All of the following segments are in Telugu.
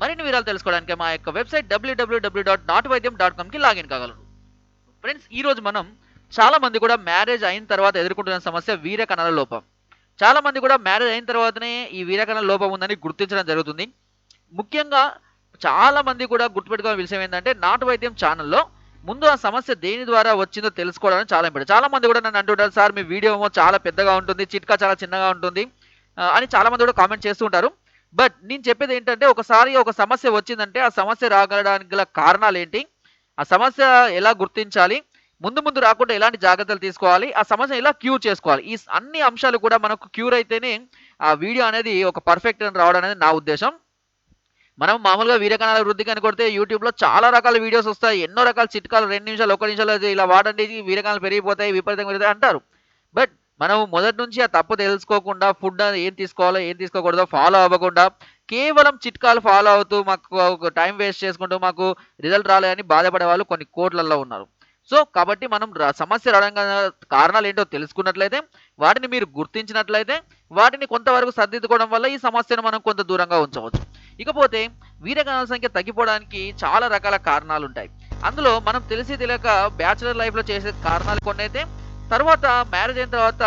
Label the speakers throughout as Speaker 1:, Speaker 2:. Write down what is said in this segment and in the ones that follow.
Speaker 1: మరిన్ని వివరాలు తెలుసుకోవడానికి మా యొక్క వెబ్సైట్ డబ్ల్యూడబ్ల్యూడబ్ల్యూ డాట్ నాట్ వైద్యం డాట్ కామ్కి లాగిన్ కాగలరు. ఫ్రెండ్స్ ఈ రోజు మనం చాలా మంది కూడా మ్యారేజ్ అయిన తర్వాత ఎదుర్కొంటున్న సమస్య వీరకణాల లోపం. చాలా మంది కూడా మ్యారేజ్ అయిన తర్వాతనే ఈ వీరకణాల లోపం ఉందని గుర్తించడం జరుగుతుంది. ముఖ్యంగా చాలా మంది కూడా గుర్తుపెట్టుకోవాల్సిన విషయం ఏంటంటే నాటు వైద్యం ఛానల్లో ముందు ఆ సమస్య దేని ద్వారా వచ్చిందో తెలుసుకోవడానికి చాలా ఇంపార్టెంట్ చాలా మంది కూడా నన్ను అంటుంటారు సార్ మీ వీడియో ఏమో చాలా పెద్దగా ఉంటుంది చిట్కా చాలా చిన్నగా ఉంటుంది అని చాలా మంది కూడా కామెంట్ చేస్తూ ఉంటారు. బట్ నేను చెప్పేది ఏంటంటే ఒకసారి ఒక సమస్య వచ్చిందంటే ఆ సమస్య రాగలడానికి గల కారణాలు ఏంటి? ఆ సమస్య ఎలా గుర్తించాలి? ముందు ముందు రాకుండా ఎలాంటి జాగ్రత్తలు తీసుకోవాలి? ఆ సమస్య ఎలా క్యూర్ చేసుకోవాలి? ఈ అన్ని అంశాలు కూడా మనకు క్యూర్ అయితేనే ఆ వీడియో అనేది ఒక పర్ఫెక్ట్ అని రావడం అనేది నా ఉద్దేశం. మనం మామూలుగా వీరకణాల వృద్ధి కానీ కొడితే యూట్యూబ్లో చాలా రకాల వీడియోస్ వస్తాయి. ఎన్నో రకాల చిట్కాలు రెండు నిమిషాలు ఒక నిమిషాలు ఇలా వాడండి ఇది వీరకణాలు పెరిగిపోతాయి విపరీతంగా పెరుగుతాయి అంటారు. బట్ మనం మొదటి నుంచి ఆ తప్పు తెలుసుకోకుండా ఫుడ్ ఏం తీసుకోవాలో ఏం తీసుకోకూడదో ఫాలో అవ్వకుండా కేవలం చిట్కాలు ఫాలో అవుతూ మాకు టైం వేస్ట్ చేసుకుంటూ మాకు రిజల్ట్ రాలేదని బాధపడే వాళ్ళు కొన్ని కోట్లలో ఉన్నారు. సో కాబట్టి మనం సమస్య రావడానికి కారణాలు ఏంటో తెలుసుకున్నట్లయితే వాటిని మీరు గుర్తించినట్లయితే వాటిని కొంతవరకు సర్దిద్దుకోవడం వల్ల ఈ సమస్యను మనం కొంత దూరంగా ఉంచవచ్చు. ఇకపోతే వీరగణాల సంఖ్య తగ్గిపోవడానికి చాలా రకాల కారణాలు ఉంటాయి అందులో మనం తెలిసి తెలియక బ్యాచులర్ లైఫ్లో చేసే కారణాలు కొన్ని అయితే తర్వాత మ్యారేజ్ అయిన తర్వాత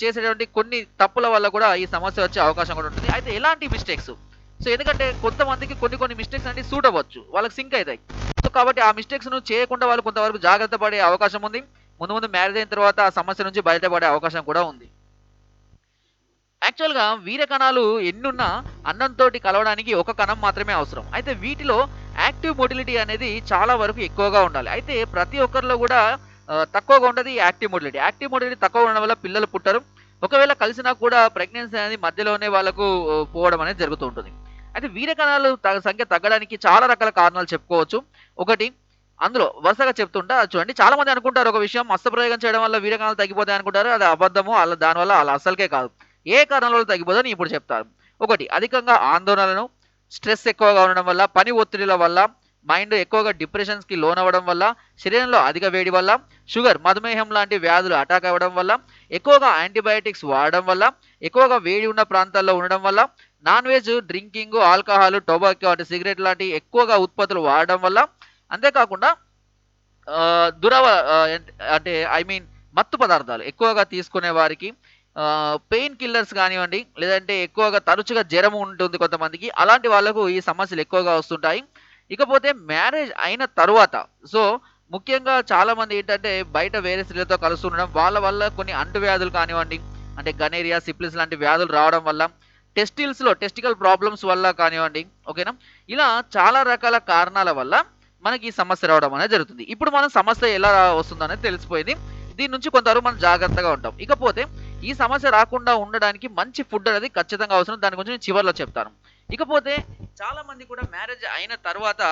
Speaker 1: చేసేటువంటి కొన్ని తప్పుల వల్ల కూడా ఈ సమస్య వచ్చే అవకాశం కూడా ఉంటుంది. అయితే ఎలాంటి మిస్టేక్స్ సో ఎందుకంటే కొంతమందికి కొన్ని కొన్ని మిస్టేక్స్ అంటే సూట్ అవ్వచ్చు. వాళ్ళకి సింక్ అవుతాయి. సో కాబట్టి ఆ మిస్టేక్స్ను చేయకుండా వాళ్ళు కొంతవరకు జాగ్రత్త పడే అవకాశం ఉంది. ముందు ముందు మ్యారేజ్ అయిన తర్వాత ఆ సమస్య నుంచి బయటపడే అవకాశం కూడా ఉంది. యాక్చువల్గా వీర కణాలు ఎన్నున్నా అన్నంతో కలవడానికి ఒక కణం మాత్రమే అవసరం. అయితే వీటిలో యాక్టివ్ మొటిలిటీ అనేది చాలా వరకు ఎక్కువగా ఉండాలి. అయితే ప్రతి ఒక్కరిలో కూడా తక్కువగా ఉండదు యాక్టివ్ మోడిలిటీ యాక్టివ్ మోడిలిటీ తక్కువ ఉండడం వల్ల పిల్లలు పుట్టరు. ఒకవేళ కలిసినా కూడా ప్రెగ్నెన్సీ అనేది మధ్యలోనే వాళ్ళకు పోవడం అనేది జరుగుతూ ఉంటుంది. అయితే వీరకణాలు సంఖ్య తగ్గడానికి చాలా రకాల కారణాలు చెప్పుకోవచ్చు. ఒకటి అందులో వరుసగా చెప్తుంటా చూడండి చాలా మంది అనుకుంటారు ఒక విషయం హస్తప్రయోగం చేయడం వల్ల వీరకణాలు తగ్గిపోతాయి అనుకుంటారు అది అబద్ధము అలా దానివల్ల అలా అసలుకే కాదు. ఏ కారణాల వల్ల తగ్గిపోదని ఇప్పుడు చెప్తారు ఒకటి అధికంగా ఆందోళనలను స్ట్రెస్ ఎక్కువగా ఉండడం వల్ల పని ఒత్తిడిల వల్ల మైండ్ ఎక్కువగా డిప్రెషన్స్కి లోనవ్వడం వల్ల శరీరంలో అధిక వేడి వల్ల షుగర్ మధుమేహం లాంటి వ్యాధులు అటాక్ అవ్వడం వల్ల ఎక్కువగా యాంటీబయాటిక్స్ వాడడం వల్ల ఎక్కువగా వేడి ఉన్న ప్రాంతాల్లో ఉండడం వల్ల non veg drinking alcohol tobacco అంటే సిగరెట్ లాంటి ఎక్కువగా ఉత్పత్తులు వాడడం వల్ల అంతేకాకుండా దురవ అంటే ఐ మీన్ మత్తు పదార్థాలు ఎక్కువగా తీసుకునే వారికి పెయిన్ కిల్లర్స్ కానివ్వండి లేదంటే ఎక్కువగా తరచుగా జ్వరం ఉంటుంది కొంతమందికి అలాంటి వాళ్ళకు ఈ సమస్యలు ఎక్కువగా వస్తుంటాయి. ఇకపోతే మ్యారేజ్ అయిన తరువాత సో ముఖ్యంగా చాలా మంది ఏంటంటే బయట వేరే స్త్రీలతో కలుస్తుండడం వాళ్ళ వల్ల కొన్ని అంటువ్యాధులు కానివ్వండి అంటే గనేరియా సిప్లిస్ లాంటి వ్యాధులు రావడం వల్ల టెస్టిల్స్లో టెస్టికల్ ప్రాబ్లమ్స్ వల్ల కానివ్వండి ఓకేనా? ఇలా చాలా రకాల కారణాల వల్ల మనకి ఈ సమస్య రావడం అనేది జరుగుతుంది. ఇప్పుడు మనం సమస్య ఎలా వస్తుందనేది తెలిసిపోయింది. దీని నుంచి కొంతవరకు మనం జాగ్రత్తగా ఉంటాం. ఇకపోతే ఈ సమస్య రాకుండా ఉండడానికి మంచి ఫుడ్ అనేది ఖచ్చితంగా అవసరం. దాని గురించి నేను చివరిలో చెప్తాను. ఇకపోతే చాలా మంది కూడా మ్యారేజ్ అయిన తర్వాత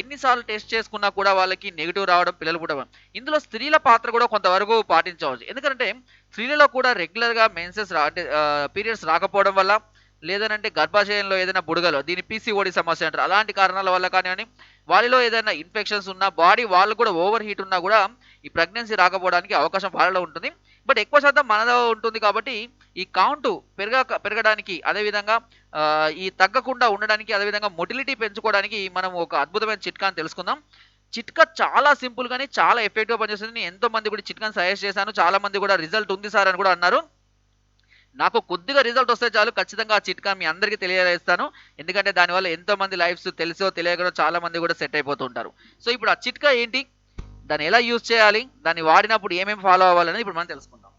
Speaker 1: ఎన్నిసార్లు టెస్ట్ చేసుకున్నా కూడా వాళ్ళకి నెగిటివ్ రావడం పిల్లలు పుట్టడం ఇందులో స్త్రీల పాత్ర కూడా కొంతవరకు పాటించవచ్చు. ఎందుకంటే స్త్రీలలో కూడా రెగ్యులర్గా మెన్సెస్ రా పీరియడ్స్ రాకపోవడం వల్ల లేదనంటే గర్భాశయంలో ఏదైనా బుడగలు దీని పీసీఓడి సమస్య అంటారు. అలాంటి కారణాల వల్ల కానివ్వండి వారిలో ఏదైనా ఇన్ఫెక్షన్స్ ఉన్నా బాడీ వాళ్ళు కూడా ఓవర్ హీట్ ఉన్నా కూడా ఈ ప్రెగ్నెన్సీ రాకపోవడానికి అవకాశం వాళ్ళలో ఉంటుంది. బట్ ఎక్కువ శాతం మనలో ఉంటుంది కాబట్టి ఈ కౌంట్ పెరగ పెరగడానికి అదేవిధంగా ఈ తగ్గకుండా ఉండడానికి అదేవిధంగా మొటిలిటీ పెంచుకోవడానికి మనం ఒక అద్భుతమైన చిట్కాని తెలుసుకుందాం. చిట్కా చాలా సింపుల్ కానీ చాలా ఎఫెక్టివ్గా పనిచేస్తుంది. నేను ఎంతో మంది కూడా చిట్కాని సజెస్ట్ చేశాను. చాలా మంది కూడా రిజల్ట్ ఉంది సార్ అని కూడా అన్నారు. నాకు కొద్దిగా రిజల్ట్ వస్తే చాలు. ఖచ్చితంగా ఆ చిట్కా మీ అందరికీ తెలియజేస్తాను. ఎందుకంటే దానివల్ల ఎంతో మంది లైఫ్స్ తెలిసో తెలియకో చాలా మంది కూడా సెట్ అయిపోతుంటారు సో ఇప్పుడు ఆ చిట్కా ఏంటి? దాన్ని ఎలా యూజ్ చేయాలి? దాన్ని వాడినప్పుడు ఏమేమి ఫాలో అవ్వాలనేది ఇప్పుడు మనం తెలుసుకుందాం.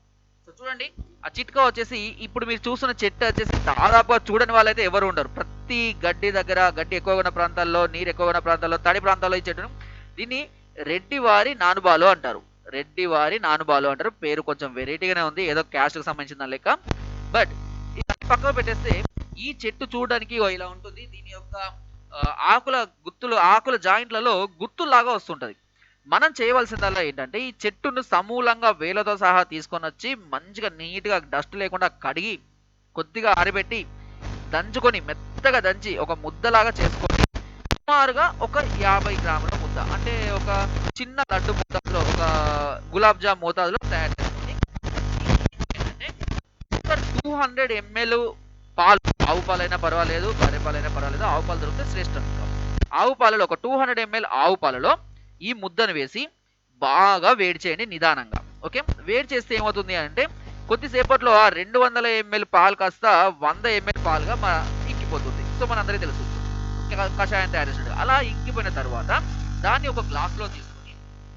Speaker 1: సో చూడండి. ఆ చిట్కా వచ్చేసి ఇప్పుడు మీరు చూస్తున్న చెట్టు వచ్చేసి దాదాపుగా చూడని వాళ్ళైతే ఎవరు ఉండరు. ప్రతి గడ్డి దగ్గర గడ్డి ఎక్కువగా ఉన్న ప్రాంతాల్లో నీరు ఎక్కువగా ఉన్న ప్రాంతాల్లో తడి ప్రాంతాల్లో ఈ చెట్టును దీన్ని రెడ్డి వారి నానుబాలు అంటారు. రెడ్డి వారి నానుబాలు అంటారు. పేరు కొంచెం వెరైటీగానే ఉంది. ఏదో క్యాస్ట్కి సంబంధించిన లెక్క. బట్ ఇది పక్కన పెట్టేస్తే ఈ చెట్టు చూడడానికి ఇలా ఉంటుంది. దీని యొక్క ఆకుల గుత్తులు ఆకుల జాయింట్లలో గుత్తులాగా వస్తుంటది. మనం చేయవలసిందల్లా ఏంటంటే ఈ చెట్టును సమూలంగా వేలతో సహా తీసుకొని వచ్చి మంచిగా నీట్గా డస్ట్ లేకుండా కడిగి కొద్దిగా ఆరబెట్టి దంచుకొని మెత్తగా దంచి ఒక ముద్దలాగా చేసుకొని సుమారుగా ఒక యాభై గ్రాముల ముద్ద అంటే ఒక చిన్న లడ్డు ముద్దలో ఒక గులాబ్ జామ్ మోతాదులో తయారు చేసుకొని టూ హండ్రెడ్ ఎంఎల్ పాలు ఆవు పాలైనా పర్వాలేదు బర్రె పాలైనా పర్వాలేదు ఆవు పాలు దొరికితే శ్రేష్టం. ఆవు పాలలో ఒక టూ హండ్రెడ్ ఎంఎల్ ఆవు పాలలో ఈ ముద్దను వేసి బాగా వేడి చేయండి నిదానంగా. ఓకే? వేడి చేస్తే ఏమవుతుంది అంటే కొద్దిసేపట్లో ఆ రెండు వందల ఎంఎల్ పాలు కాస్త వంద ఎంఎల్ పాలుగా మన ఇంకిపోతుంది. సో మనందరికీ తెలుసు. కషాయం తయారు చేసినట్టు అలా ఇంకిపోయిన తర్వాత దాన్ని ఒక గ్లాస్లో తీసుకుని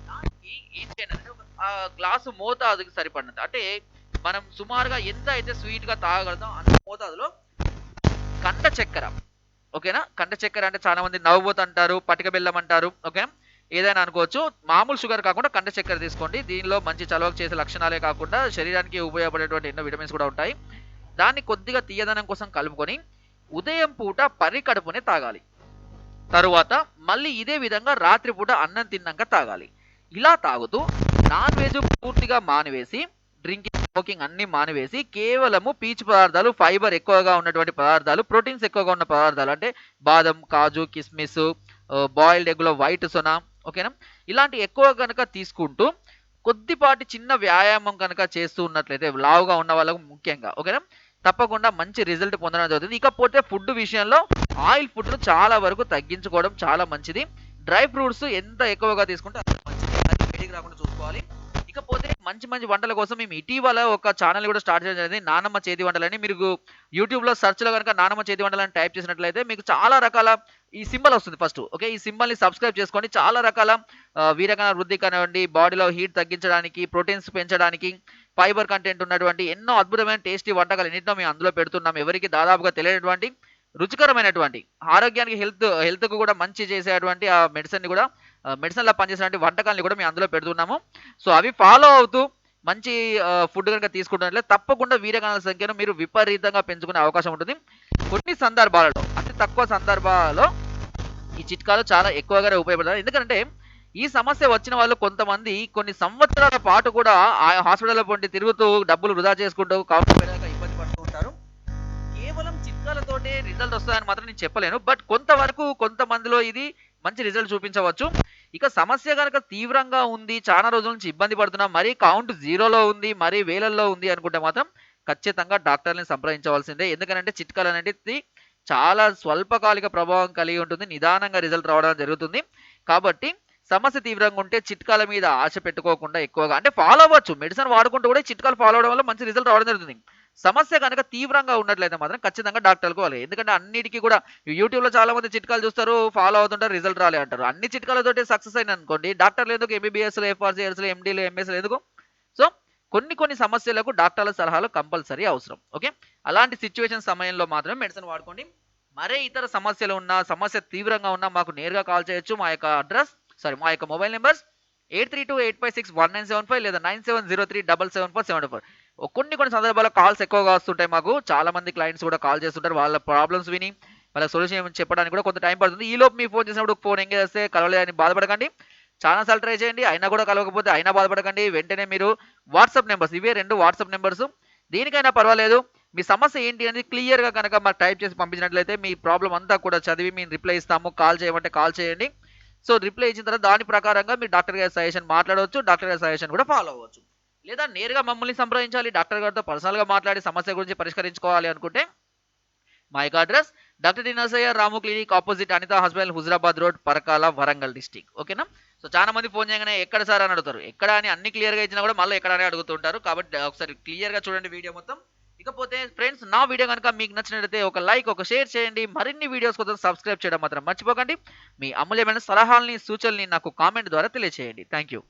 Speaker 1: దానికి ఏం చేయాలంటే ఒక ఆ గ్లాసు మోతాదుకి సరిపడినది అంటే మనం సుమారుగా ఎంత అయితే స్వీట్గా తాగగలుగుతాం అంత మోతాదులో కండ చక్కెర. ఓకేనా? కండ చక్కెర అంటే చాలా మంది నవ్వుబోతు అంటారు పటిక బెల్లం అంటారు. ఓకేనా ఏదైనా అనుకోవచ్చు. మామూలు షుగర్ కాకుండా కండ చక్కెర తీసుకోండి. దీనిలో మంచి చలవకు చేసే లక్షణాలే కాకుండా శరీరానికి ఉపయోగపడేటువంటి ఎన్నో విటమిన్స్ కూడా ఉంటాయి. దాన్ని కొద్దిగా తీయదనం కోసం కలుపుకొని ఉదయం పూట పరికడుపునే తాగాలి. తరువాత మళ్ళీ ఇదే విధంగా రాత్రిపూట అన్నం తిన్నాక తాగాలి. ఇలా తాగుతూ నాన్ వెజ్ పూర్తిగా మానివేసి డ్రింకింగ్ స్మోకింగ్ అన్ని మానివేసి కేవలము పీచు పదార్థాలు ఫైబర్ ఎక్కువగా ఉన్నటువంటి పదార్థాలు ప్రోటీన్స్ ఎక్కువగా ఉన్న పదార్థాలు అంటే బాదం కాజు కిస్మిస్ బాయిల్డ్ ఎగ్లో వైట్ సొనా ఓకేనా? ఇలాంటి ఎక్కువ కనుక తీసుకుంటూ కొద్దిపాటి చిన్న వ్యాయామం కనుక చేస్తూ ఉన్నట్లయితే లావుగా ఉన్న వాళ్ళకు ముఖ్యంగా ఓకేనా? తప్పకుండా మంచి రిజల్ట్ పొందడం జరుగుతుంది. ఇకపోతే ఫుడ్ విషయంలో ఆయిల్ ఫుడ్ను చాలా వరకు తగ్గించుకోవడం చాలా మంచిది. డ్రై ఫ్రూట్స్ ఎంత ఎక్కువగా తీసుకుంటే అంత మంచిది. అది వేడికి రాకుండా చూసుకోవాలి. ఇకపోతే మంచి మంచి వంటల కోసం మేము ఇటీవల ఒక ఛానల్ కూడా స్టార్ట్ చేయడం జరిగింది. నానమ్మ చేతి వంటలని మీరు యూట్యూబ్లో సర్చ్లో కనుక నానమ్మ చేతి వంటలని టైప్ చేసినట్లయితే మీకు చాలా రకాల ఈ సింబల్ వస్తుంది ఫస్ట్ ఓకే ఈ సింబల్ని సబ్స్క్రైబ్ చేసుకోండి చాలా రకాల ఆ, వీరకణ వృద్ధి కానివ్వండి బాడీలో హీట్ తగ్గించడానికి ప్రోటీన్స్ పెంచడానికి ఫైబర్ కంటెంట్ ఉన్నటువంటి ఎన్నో అద్భుతమైన టేస్టీ వంటకాలు ఎన్నింటినో మేము అందులో పెడుతున్నాం. ఎవరికి దాదాపుగా తెలియనటువంటి రుచికరమైనటువంటి ఆరోగ్యానికి హెల్త్ హెల్త్కు కూడా మంచి చేసేటువంటి ఆ మెడిసిన్ కూడా మెడిసిన్లో పనిచేసినటువంటి వంటకాలని కూడా మేము అందులో పెడుతున్నాము. సో అవి ఫాలో అవుతూ మంచి ఫుడ్ కనుక తీసుకుంటున్నట్లయితే తప్పకుండా వీరకణాల సంఖ్యను మీరు విపరీతంగా పెంచుకునే అవకాశం ఉంటుంది. కొన్ని సందర్భాలలో అతి తక్కువ సందర్భాలలో ఈ చిట్కాలు చాలా ఎక్కువగానే ఉపయోగపడతాయి. ఎందుకంటే ఈ సమస్య వచ్చిన వాళ్ళు కొంతమంది కొన్ని సంవత్సరాల పాటు కూడా ఆ హాస్పిటల్ పొంటి తిరుగుతూ డబ్బులు వృధా చేసుకుంటూ కౌంటర్ పెరగక ఇబ్బంది పడుతూ ఉంటారు. కేవలం చిట్కాలతోటే రిజల్ట్ వస్తుందని మాత్రం నేను చెప్పలేను. బట్ కొంతవరకు కొంతమందిలో ఇది మంచి రిజల్ట్ చూపించవచ్చు. ఇక సమస్య కనుక తీవ్రంగా ఉంది చాలా రోజుల నుంచి ఇబ్బంది పడుతున్నాం మరీ కౌంట్ జీరోలో ఉంది మరీ వేలల్లో ఉంది అనుకుంటే మాత్రం ఖచ్చితంగా డాక్టర్ని సంప్రదించవలసిందే. ఎందుకంటే చిట్కాలు అనేది చాలా స్వల్పకాలిక ప్రభావం కలిగి ఉంటుంది నిదానంగా రిజల్ట్ రావడం జరుగుతుంది. కాబట్టి సమస్య తీవ్రంగా ఉంటే చిట్కాల మీద ఆశ పెట్టుకోకుండా ఎక్కువగా అంటే ఫాలో అవ్వచ్చు. మెడిసిన్ వాడుకుంటూ కూడా చిట్కాలు ఫాలో అవడం వల్ల మంచి రిజల్ట్ రావడం జరుగుతుంది. సమస్య కనుక తీవ్రంగా ఉన్నట్లయితే మాత్రం ఖచ్చితంగా డాక్టర్లు కోవాలి ఎందుకంటే అన్నిటికీ కూడా యూట్యూబ్లో చాలా మంది చిట్కాలు చూస్తారు ఫాలో అవుతుంటారు రిజల్ట్ రాలే అంటారు. అన్ని చిట్కాలతోటి సక్సెస్ అయిన అనుకోండి డాక్టర్లు ఎందుకు ఎంబీబీఎస్లు ఎఫ్ఆర్సీఎస్లు ఎండీలు ఎంఎస్లు ఎందుకు? సో కొన్ని కొన్ని సమస్యలకు డాక్టర్ల సలహాలు కంపల్సరీ అవసరం. ఓకే? అలాంటి సిచ్యువేషన్ సమయంలో మాత్రమే మెడిసిన్ వాడుకోండి. మరే ఇతర సమస్యలు ఉన్నా సమస్య తీవ్రంగా ఉన్నా మాకు నేరుగా కాల్ చేయొచ్చు. మా యొక్క అడ్రస్ సారీ మా యొక్క mobile numbers eight three two eight five six one nine seven five లేదా nine seven zero three double seven four seven four. కొన్ని కొన్ని సందర్భాల్లో కాల్స్ ఎక్కువగా వస్తుంటాయి మాకు. చాలా మంది క్లయింట్స్ కూడా కాల్ చేస్తుంటారు. వాళ్ళ ప్రాబ్లమ్స్ విని వాళ్ళ సొల్యూషన్ చెప్పడానికి కూడా కొంత టైం పడుతుంది. ఈ లోపు మీ ఫోన్ చేసినప్పుడు ఫోన్ ఎంగేజ్ చేస్తే కలవలేదని బాధపడకండి. చాలా సార్లు ట్రై చేయండి. అయినా కూడా కలవకపోతే అయినా బాధపడకండి. వెంటనే మీరు వాట్సాప్ నెంబర్స్ ఇవే రెండు వాట్సాప్ నెంబర్స్ దేనికైనా పర్వాలేదు. మీ సమస్య ఏంటి అనేది క్లియర్గా కనుక మాకు టైప్ చేసి పంపించినట్లయితే మీ ప్రాబ్లం అంతా కూడా చదివి మేము రిప్లై ఇస్తాము. కాల్ చేయమంటే కాల్ చేయండి. సో రిప్లై ఇచ్చిన తర్వాత దాని ప్రకారంగా మీరు డాక్టర్ గారి సజెషన్ మాట్లాడవచ్చు. డాక్టర్ గారి సజెషన్ కూడా ఫాలో అవ్వచ్చు. లేదా నేరుగా మమ్మల్ని సంప్రదించాలి డాక్టర్ గారితో పర్సనల్గా మాట్లాడి సమస్య గురించి పరిష్కరించుకోవాలి అనుకుంటే మా యొక్క address doctor D Ramu clinic opposite Anitha hospital Huzurabad road Parakala Warangal district ఓకేనా? సో చాలా మంది ఫోన్ చేయగానే ఎక్కడ సార్ అని అడుగుతారు. ఎక్కడ అని అన్ని క్లియర్గా ఇచ్చినా కూడా మళ్ళీ ఎక్కడ అని అడుగుతుంటారు. కాబట్టి ఒకసారి క్లియర్గా చూడండి వీడియో మొత్తం. ఇకపోతే ఫ్రెండ్స్ నా వీడియో కనుక మీకు నచ్చినట్లయితే ఒక లైక్ ఒక షేర్ చేయండి. మరిన్ని వీడియోస్ కోసం సబ్స్క్రైబ్ చేయడం మాత్రం మర్చిపోకండి. మీ అమూల్యమైన సలహాలని సూచనల్ని నాకు కామెంట్ ద్వారా తెలియజేయండి థ్యాంక్ యూ